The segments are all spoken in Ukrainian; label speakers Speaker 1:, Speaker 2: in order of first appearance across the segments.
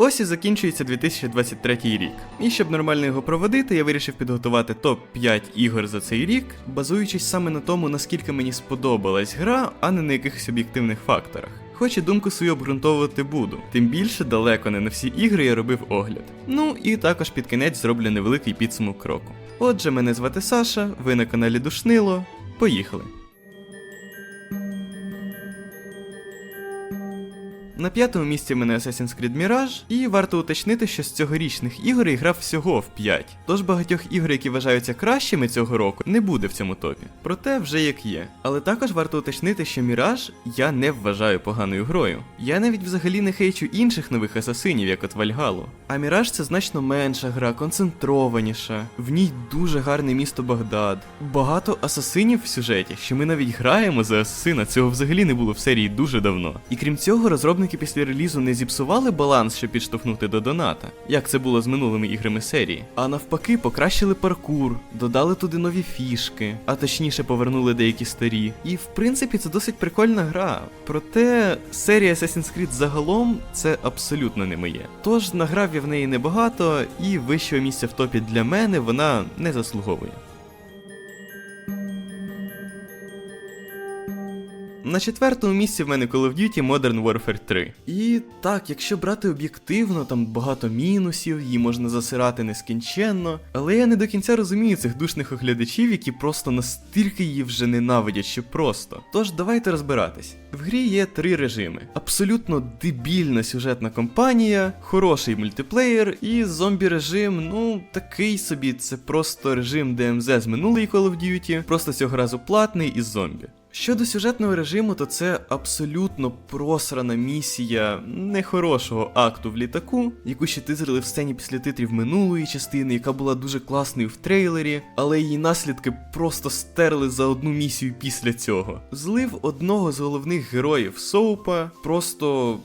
Speaker 1: Ось і закінчується 2023 рік. І щоб нормально його проводити, я вирішив підготувати топ-5 ігор за цей рік, базуючись саме на тому, наскільки мені сподобалась гра, а не на якихось об'єктивних факторах. Хоч і думку свою обґрунтовувати буду, тим більше далеко не на всі ігри я робив огляд. Ну і також під кінець зроблю невеликий підсумок кроку. Отже, мене звати Саша, ви на каналі Душнило. Поїхали! На п'ятому місці в мене Assassin's Creed Mirage, і варто уточнити, що з цьогорічних ігор я грав всього в 5. Тож багатьох ігор, які вважаються кращими цього року, не буде в цьому топі. Проте вже як є. Але також варто уточнити, що Mirage я не вважаю поганою грою. Я навіть взагалі не хейчу інших нових асасинів, як от Вальгалу. А Mirage це значно менша гра, концентрованіша. В ній дуже гарне місто Багдад. Багато асасинів в сюжеті, що ми навіть граємо за асасина, цього взагалі не було в серії дуже давно. І крім цього, розробники після релізу не зіпсували баланс, щоб підштовхнути до доната, як це було з минулими іграми серії, а навпаки, покращили паркур, додали туди нові фішки, а точніше повернули деякі старі. І в принципі це досить прикольна гра. Проте серія Assassin's Creed загалом це абсолютно не моє. Тож награв я в неї небагато, і вищого місця в топі для мене вона не заслуговує. На четвертому місці в мене Call of Duty Modern Warfare 3. І так, якщо брати об'єктивно, там багато мінусів, її можна засирати нескінченно. Але я не до кінця розумію цих душних оглядачів, які просто настільки її вже ненавидять, що просто. Тож давайте розбиратись. В грі є три режими: абсолютно дебільна сюжетна кампанія, хороший мультиплеєр і зомбі режим, ну такий собі, це просто режим DMZ з минулої Call of Duty, просто цього разу платний із зомбі. Щодо сюжетного режиму, то це абсолютно просрана місія нехорошого акту в літаку, яку ще тизрили в сцені після титрів минулої частини, яка була дуже класною в трейлері, але її наслідки просто стерли за одну місію після цього. Злив одного з головних героїв Соупа, просто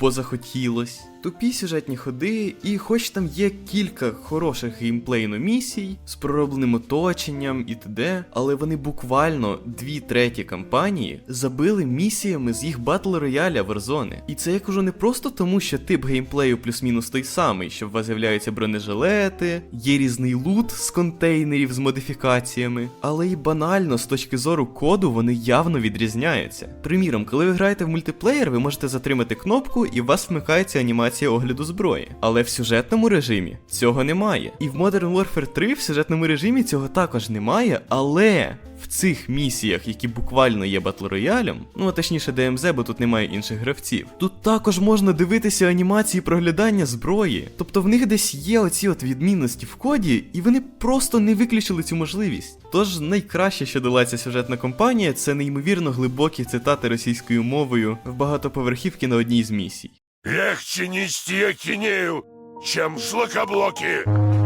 Speaker 1: бо захотілось. Тупі сюжетні ходи, і хоч там є кілька хороших геймплейно місій з проробленим оточенням і т.д., але вони буквально дві треті кампанії забили місіями з їх батл рояля Warzone. І це я кажу не просто тому, що тип геймплею плюс-мінус той самий, що в вас з'являються бронежилети, є різний лут з контейнерів з модифікаціями, але і банально з точки зору коду вони явно відрізняються. Приміром, коли ви граєте в мультиплеєр, ви можете затримати кнопку і у вас вмикається анімація огляду зброї. Але в сюжетному режимі цього немає. І в Modern Warfare 3 в сюжетному режимі цього також немає, але. В цих місіях, які буквально є батл роялем, ну а точніше DMZ, бо тут немає інших гравців. Тут також можна дивитися анімації проглядання зброї. Тобто в них десь є оці от відмінності в коді, і вони просто не виключили цю можливість. Тож найкраще, що ця сюжетна компанія, це неймовірно глибокі цитати російською мовою в багатоповерхівки на одній з місій.
Speaker 2: Легче нести окинею, чем шлакоблоки.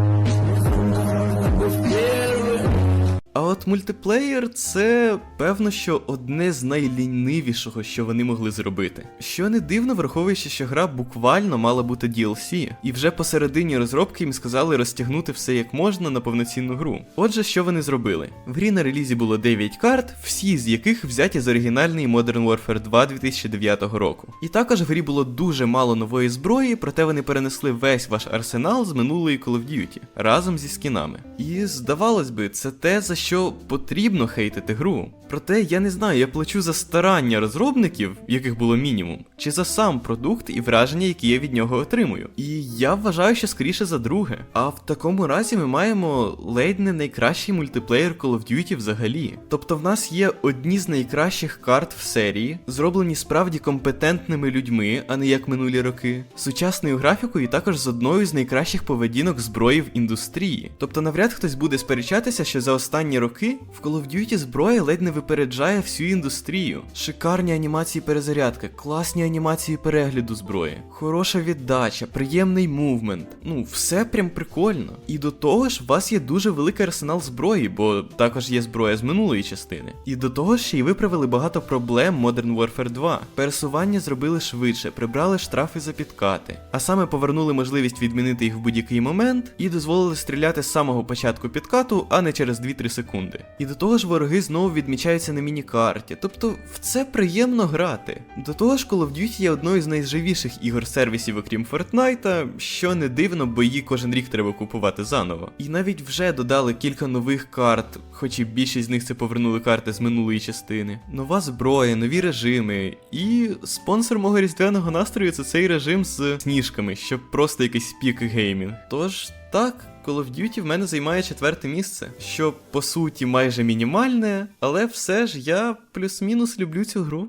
Speaker 1: От мультиплеєр це певно, що одне з найлінивішого, що вони могли зробити. Що не дивно, враховуючи, що гра буквально мала бути DLC, і вже посередині розробки їм сказали розтягнути все як можна на повноцінну гру. Отже, що вони зробили? В грі на релізі було 9 карт, всі з яких взяті з оригінальної Modern Warfare 2 2009 року. І також в грі було дуже мало нової зброї, проте вони перенесли весь ваш арсенал з минулої Call of Duty разом зі скінами. І здавалось би, це те, за що потрібно хейтити гру. Проте я не знаю, я плачу за старання розробників, яких було мінімум, чи за сам продукт і враження, які я від нього отримую. І я вважаю, що скоріше за друге. А в такому разі ми маємо ледь не найкращий мультиплеєр Call of Duty взагалі. Тобто в нас є одні з найкращих карт в серії, зроблені справді компетентними людьми, а не як минулі роки, сучасною графікою і також з одною з найкращих поведінок зброї в індустрії. Тобто навряд хтось буде сперечатися, що за останні роки в Call of Duty зброя ледь не випереджає всю індустрію. Шикарні анімації перезарядки, класні анімації перегляду зброї, хороша віддача, приємний мувмент. Ну, все прям прикольно. І до того ж, у вас є дуже великий арсенал зброї, бо також є зброя з минулої частини. І до того ж ще й виправили багато проблем Modern Warfare 2. Пересування зробили швидше, прибрали штрафи за підкати, а саме повернули можливість відмінити їх в будь-який момент і дозволили стріляти з самого початку підкату, а не через 2-3 секунди. І до того ж, вороги знову відмічаються на міні-карті, тобто в це приємно грати. До того ж, Call of Duty є одною з найживіших ігор сервісів, окрім Фортнайта, що не дивно, бо її кожен рік треба купувати заново. І навіть вже додали кілька нових карт, хоч і більшість з них це повернули карти з минулої частини. Нова зброя, нові режими. І спонсор мого різдвяного настрою це цей режим з сніжками, щоб просто якийсь пік геймінг. Тож так. Call of Duty в мене займає четверте місце, що по суті майже мінімальне, але все ж я плюс-мінус люблю цю гру.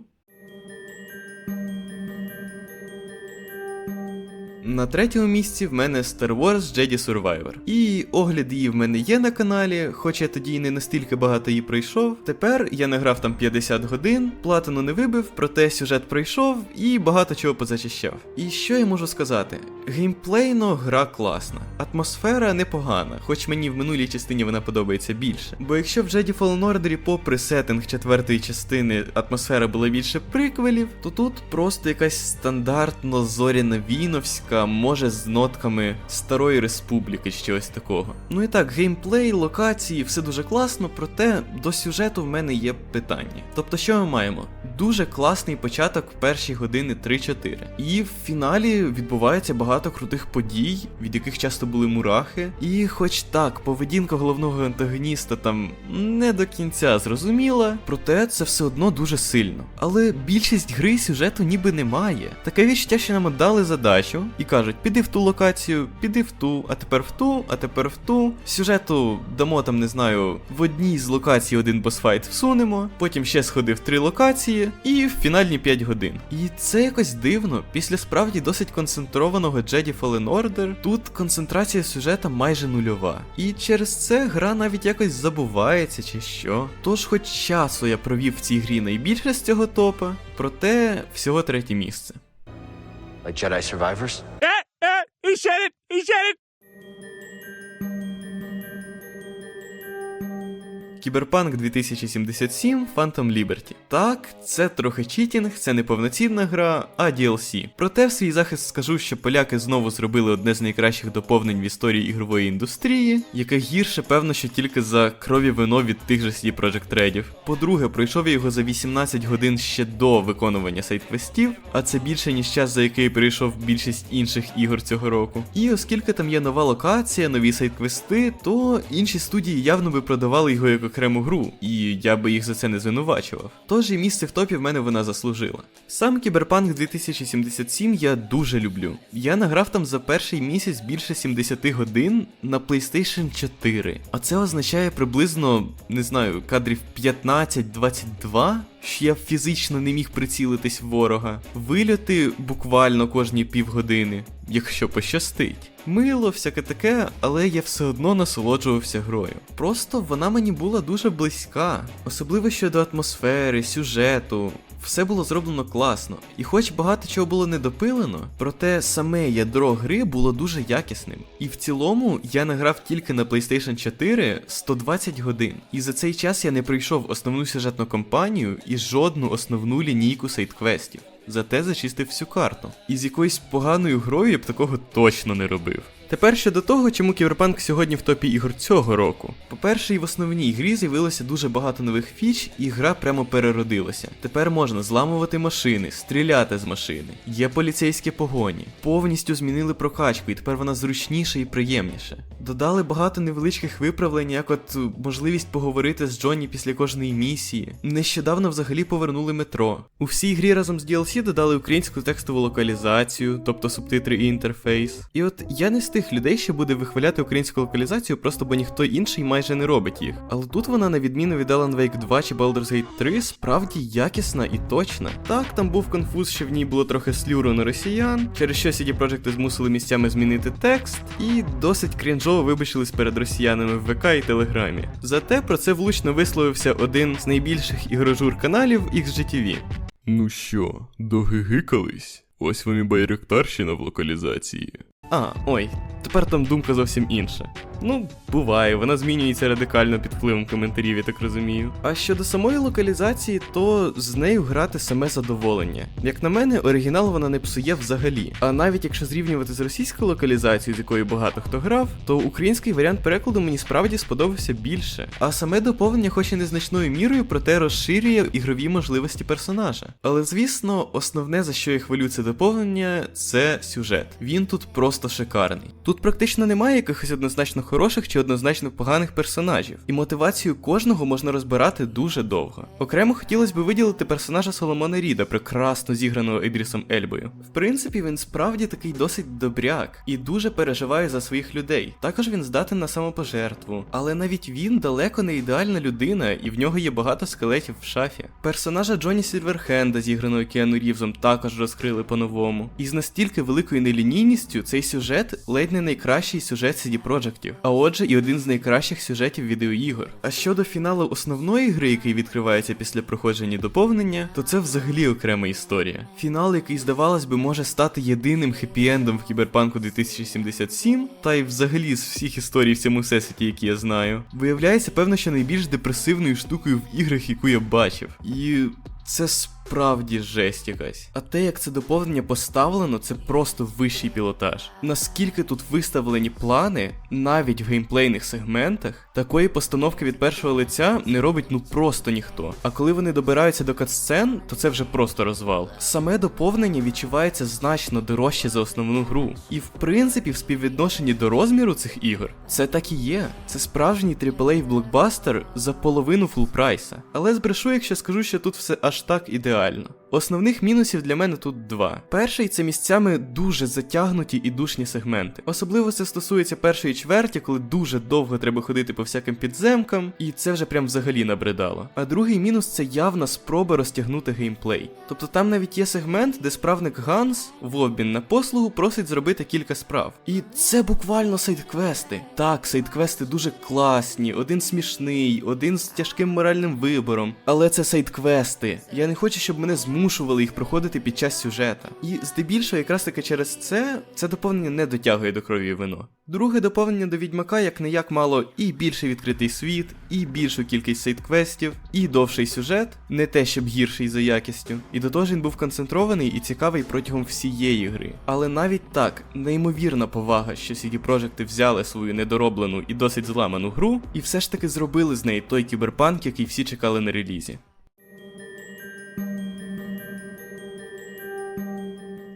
Speaker 1: На третьому місці в мене Star Wars Jedi Survivor. І огляд її в мене є на каналі, хоч я тоді й не настільки багато її пройшов. Тепер я награв там 50 годин, платину не вибив, проте сюжет пройшов і багато чого позачищав. І що я можу сказати? Геймплейно гра класна, атмосфера непогана, хоч мені в минулій частині вона подобається більше. Бо якщо в Jedi Fallen Order, попри сеттинг четвертої частини, атмосфера була більше приквелів, то тут просто якась стандартно зоряна віновська, може з нотками Старої Республіки чи чогось такого. Ну і так, геймплей, локації, все дуже класно, проте до сюжету в мене є питання. Тобто, що ми маємо? Дуже класний початок в перші години 3-4. І в фіналі відбувається багато крутих подій, від яких часто були мурахи. І хоч так, поведінка головного антагоніста там не до кінця зрозуміла, проте це все одно дуже сильно. Але більшість гри сюжету ніби немає. Таке відчуття, що нам дали задачу і кажуть, піди в ту локацію, піди в ту, а тепер в ту, а тепер в ту. Сюжету дамо там, не знаю, в одній з локацій один босфайт всунемо, потім ще сходи в три локації, і в фінальні 5 годин. І це якось дивно. Після справді досить концентрованого Jedi Fallen Order, тут концентрація сюжета майже нульова. І через це гра навіть якось забувається чи що. Тож, хоч часу я провів в цій грі найбільше з цього топа, проте всього третє місце.
Speaker 3: Like Jedi survivors?
Speaker 2: He said it! He said it!
Speaker 1: Кіберпанк 2077 Phantom Liberty. Так, це трохи читінг, це не повноцінна гра, а DLC. Проте в свій захист скажу, що поляки знову зробили одне з найкращих доповнень в історії ігрової індустрії, яке гірше, певно, що тільки за крові вино від тих же CD Projekt Redів. По-друге, пройшов я його за 18 годин ще до виконування сайт-квестів, а це більше ніж час, за який прийшов більшість інших ігор цього року. І оскільки там є нова локація, нові сайт-квести, то інші студії явно би продавали його як окрему гру, і я би їх за це не звинувачував. Тож і місце в топі в мене вона заслужила. Сам Кіберпанк 2077 я дуже люблю. Я награв там за перший місяць більше 70 годин на PlayStation 4. А це означає приблизно, не знаю, кадрів 15-22. Що я фізично не міг прицілитись в ворога, вильоти буквально кожні півгодини, якщо пощастить. Мило, всяке таке, але я все одно насолоджувався грою. Просто вона мені була дуже близька, особливо щодо атмосфери, сюжету. Все було зроблено класно, і хоч багато чого було недопилено, проте саме ядро гри було дуже якісним. І в цілому я награв тільки на PlayStation 4 120 годин. І за цей час я не пройшов основну сюжетну кампанію і жодну основну лінійку сайт-квестів. Зате зачистив всю карту. І з якоюсь поганою грою я б такого точно не робив. Тепер щодо того, чому Кіберпанк сьогодні в топі ігор цього року. По-перше, і в основній грі з'явилося дуже багато нових фіч, і гра прямо переродилася. Тепер можна зламувати машини, стріляти з машини. Є поліцейські погоні. Повністю змінили прокачку, і тепер вона зручніша і приємніша. Додали багато невеличких виправлень, як от е, можливість поговорити з Джонні після кожної місії. Нещодавно взагалі повернули метро. У всій грі разом з DLC додали українську текстову локалізацію, тобто субтитри і інтерфейс. І от я не з тих людей, що буде вихваляти українську локалізацію, просто бо ніхто інший майже не робить їх. Але тут вона, на відміну від Alan Wake 2 чи Baldur's Gate 3, справді якісна і точна. Так, там був конфуз, що в ній було трохи слюру на росіян, через що CD Projekt змусили місцями змінити текст, і досить крінжово вибачились перед росіянами в ВК і Телеграмі. Зате про це влучно висловився один з найбільших ігрожур каналів XGTV.
Speaker 4: Ну що, догигикались? Ось вам і байректарщина в локалізації.
Speaker 1: А, ой, тепер там думка зовсім інша. Ну, буває, вона змінюється радикально під впливом коментарів, я так розумію. А щодо самої локалізації, то з нею грати саме задоволення. Як на мене, оригінал вона не псує взагалі. А навіть якщо зрівнювати з російською локалізацією, з якою багато хто грав, то український варіант перекладу мені справді сподобався більше. А саме доповнення, хоч і незначною мірою, проте розширює ігрові можливості персонажа. Але звісно, основне за що я хвалю це доповнення, це сюжет. Він тут просто шикарний. Тут практично немає якихось однозначно хороших чи однозначно поганих персонажів, і мотивацію кожного можна розбирати дуже довго. Окремо хотілося б виділити персонажа Соломона Ріда, прекрасно зіграного Ідрісом Ельбою. В принципі, він справді такий досить добряк і дуже переживає за своїх людей. Також він здатен на самопожертву, але навіть він далеко не ідеальна людина, і в нього є багато скелетів в шафі. Персонажа Джоні Сільверхенда, зіграного Кіану Рівзом, також розкрили по-новому. І з настільки великою нелінійністю цей сюжет ледь не найкращий сюжет CD Projektів, а отже, і один з найкращих сюжетів відеоігор. А щодо фіналу основної гри, який відкривається після проходження доповнення, то це взагалі окрема історія. Фінал, який, здавалось би, може стати єдиним хеппі-ендом в Кіберпанку 2077, та й взагалі з всіх історій в цьому всесвіті, які я знаю, виявляється, певно, що найбільш депресивною штукою в іграх, яку я бачив. І це справді жесть якась. А те, як це доповнення поставлено, це просто вищий пілотаж. Наскільки тут виставлені плани, навіть в геймплейних сегментах, такої постановки від першого лиця не робить ну просто ніхто. А коли вони добираються до катсцен, то це вже просто розвал. Саме доповнення відчувається значно дорожче за основну гру. І в принципі, в співвідношенні до розміру цих ігор, це так і є. Це справжній AAA блокбастер за половину фул прайса. Але збрешу, якщо скажу, що тут все аж так ідеально. Основних мінусів для мене тут два. Перший це місцями дуже затягнуті і душні сегменти. Особливо це стосується першої чверті, коли дуже довго треба ходити по всяким підземкам, і це вже прям взагалі набридало. А другий мінус це явна спроба розтягнути геймплей. Тобто там навіть є сегмент, де справник Ганс в обмін на послугу просить зробити кілька справ. І це буквально сайдквести. Так, сайдквести дуже класні, один смішний, один з тяжким моральним вибором. Але це сайдквести. Я не хочу, щоб мене змушували їх проходити під час сюжета. І здебільшого, якраз таки через це, це доповнення не дотягує до крові вино. Друге доповнення до відьмака як не як мало і більше відкритий світ, і більшу кількість сайдквестів, і довший сюжет, не те щоб гірший за якістю. І до того ж він був концентрований і цікавий протягом всієї гри. Але навіть так, неймовірна повага, що CD Projekts взяли свою недороблену і досить зламану гру, і все ж таки зробили з неї той кіберпанк, який всі чекали на релізі.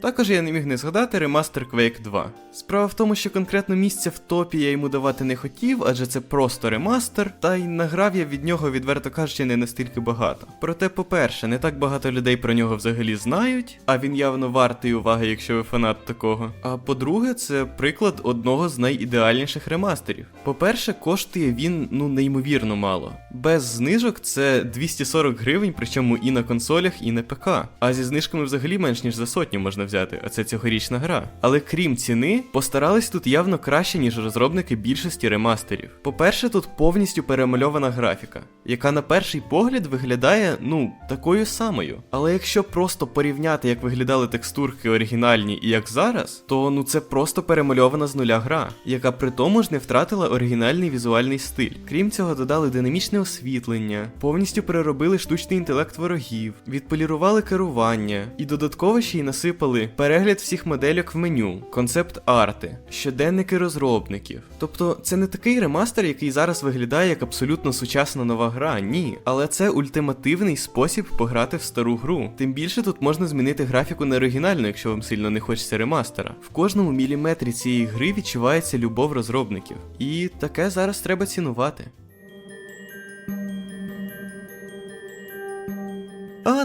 Speaker 1: Також я не міг не згадати ремастер Quake 2. Справа в тому, що конкретно місця в топі я йому давати не хотів, адже це просто ремастер, та й награв я від нього, відверто кажучи, не настільки багато. Проте, по-перше, не так багато людей про нього взагалі знають, а він явно вартий уваги, якщо ви фанат такого. А по-друге, це приклад одного з найідеальніших ремастерів. По-перше, коштує він ну неймовірно мало. Без знижок це 240 гривень, причому і на консолях, і на ПК. А зі знижками взагалі менш ніж за сотню можна взяти, а це цьогорічна гра. Але крім ціни, постарались тут явно краще, ніж розробники більшості ремастерів. По-перше, тут повністю перемальована графіка, яка на перший погляд виглядає, ну, такою самою. Але якщо просто порівняти, як виглядали текстурки оригінальні і як зараз, то ну це просто перемальована з нуля гра, яка при тому ж не втратила оригінальний візуальний стиль. Крім цього, додали динамічне освітлення, повністю переробили штучний інтелект ворогів, відполірували керування і додатково ще й насипали перегляд всіх модельок в меню, концепт арти, щоденники розробників. Тобто це не такий ремастер, який зараз виглядає як абсолютно сучасна нова гра, ні. Але це ультимативний спосіб пограти в стару гру. Тим більше тут можна змінити графіку на оригінальну, якщо вам сильно не хочеться ремастера. В кожному міліметрі цієї гри відчувається любов розробників. І таке зараз треба цінувати.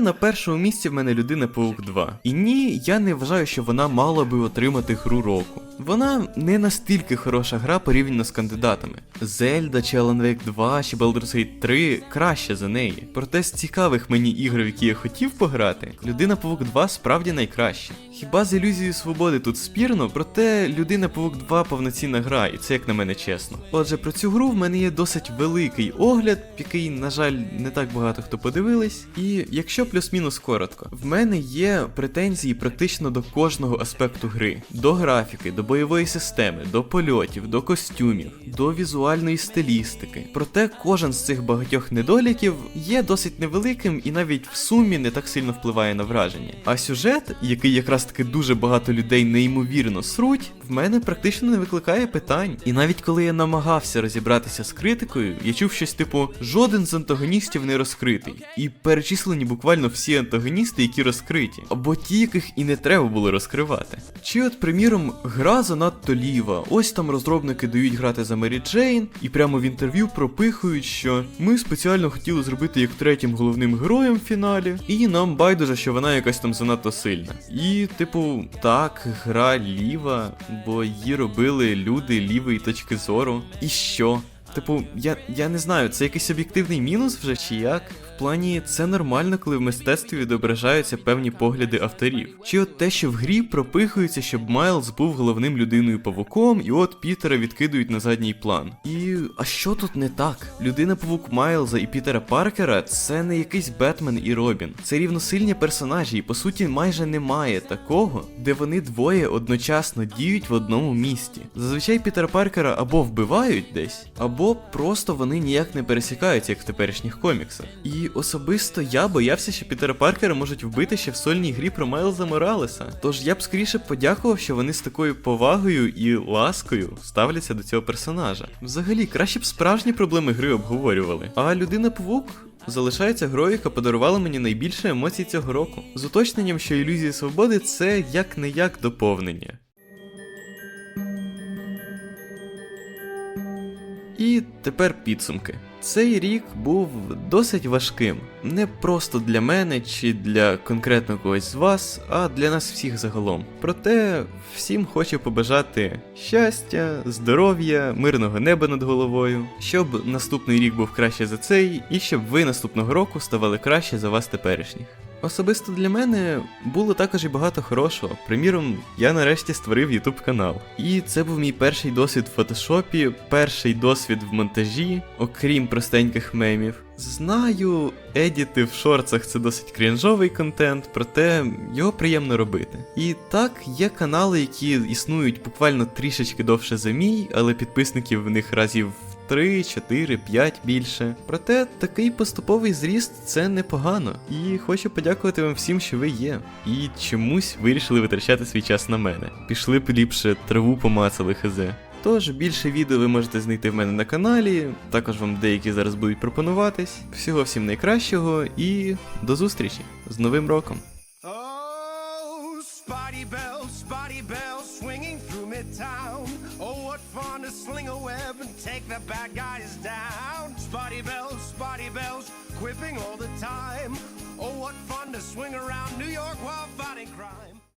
Speaker 1: На першому місці в мене людина Паук 2. І ні, я не вважаю, що вона мала би отримати гру року. Вона не настільки хороша гра порівняно з кандидатами. Зельда чи Alan Wake 2 чи Baldur's Gate 3 краще за неї. Проте з цікавих мені ігор, в які я хотів пограти, людина Павук 2 справді найкраща. Хіба з ілюзією свободи тут спірно, проте людина Павук 2 повноцінна гра, і це як на мене чесно. Отже, про цю гру в мене є досить великий огляд, який, на жаль, не так багато хто подивились. І якщо плюс-мінус коротко, в мене є претензії практично до кожного аспекту гри: до графіки, до бойової системи, до польотів, до костюмів, до візуальної стилістики. Проте кожен з цих багатьох недоліків є досить невеликим і навіть в сумі не так сильно впливає на враження. А сюжет, який якраз таки дуже багато людей неймовірно сруть, мене практично не викликає питань. І навіть коли я намагався розібратися з критикою, я чув щось типу: жоден з антагоністів не розкритий. І перечислені буквально всі антагоністи, які розкриті, або ті, яких і не треба було розкривати. Чи от, приміром, гра занадто ліва. Ось там розробники дають грати за Мері Джейн, і прямо в інтерв'ю пропихують, що ми спеціально хотіли зробити як третім головним героєм в фіналі, і нам байдуже, що вона якась там занадто сильна. І, типу, так, гра ліва, бо її робили люди лівої точки зору. І що? Типу, я, я не знаю, це якийсь об'єктивний мінус вже чи як? Плані це нормально, коли в мистецтві відображаються певні погляди авторів. Чи от те, що в грі пропихується, щоб Майлз був головним людиною павуком, і от Пітера відкидують на задній план. І а що тут не так? Людина павук Майлза і Пітера Паркера це не якийсь Бетмен і Робін. Це рівносильні персонажі, і по суті майже немає такого, де вони двоє одночасно діють в одному місті. Зазвичай Пітера Паркера або вбивають десь, або просто вони ніяк не пересікаються, як в теперішніх коміксах. І особисто я боявся, що Пітера Паркера можуть вбити ще в сольній грі про Майлза Моралеса. Тож я б скоріше подякував, що вони з такою повагою і ласкою ставляться до цього персонажа. Взагалі, краще б справжні проблеми гри обговорювали. А людина Павук залишається грою, яка подарувала мені найбільше емоцій цього року. З уточненням, що ілюзія свободи це як не як доповнення. І тепер підсумки. Цей рік був досить важким. Не просто для мене чи для конкретно когось з вас, а для нас всіх загалом. Проте всім хочу побажати щастя, здоров'я, мирного неба над головою, щоб наступний рік був краще за цей, і щоб ви наступного року ставали краще за вас теперішніх. Особисто для мене було також і багато хорошого. Приміром, я нарешті створив YouTube канал. І це був мій перший досвід в фотошопі, перший досвід в монтажі, окрім простеньких мемів. Знаю, едіти в шорцах це досить крінжовий контент, проте його приємно робити. І так, є канали, які існують буквально трішечки довше за мій, але підписників в них разів 3, 4, 5 більше. Проте такий поступовий зріст це непогано. І хочу подякувати вам всім, що ви є. І чомусь вирішили витрачати свій час на мене. Пішли б ліпше траву помацали хз. Тож більше відео ви можете знайти в мене на каналі, також вам деякі зараз будуть пропонуватись. Всього всім найкращого і до зустрічі з Новим роком!
Speaker 2: Oh, Spotty Bell, Spotty Bell. Fun to sling a web and take the bad guys down. Spotty Bells, Spotty Bells, quipping all the time. Oh, what fun to swing around New York while fighting crime.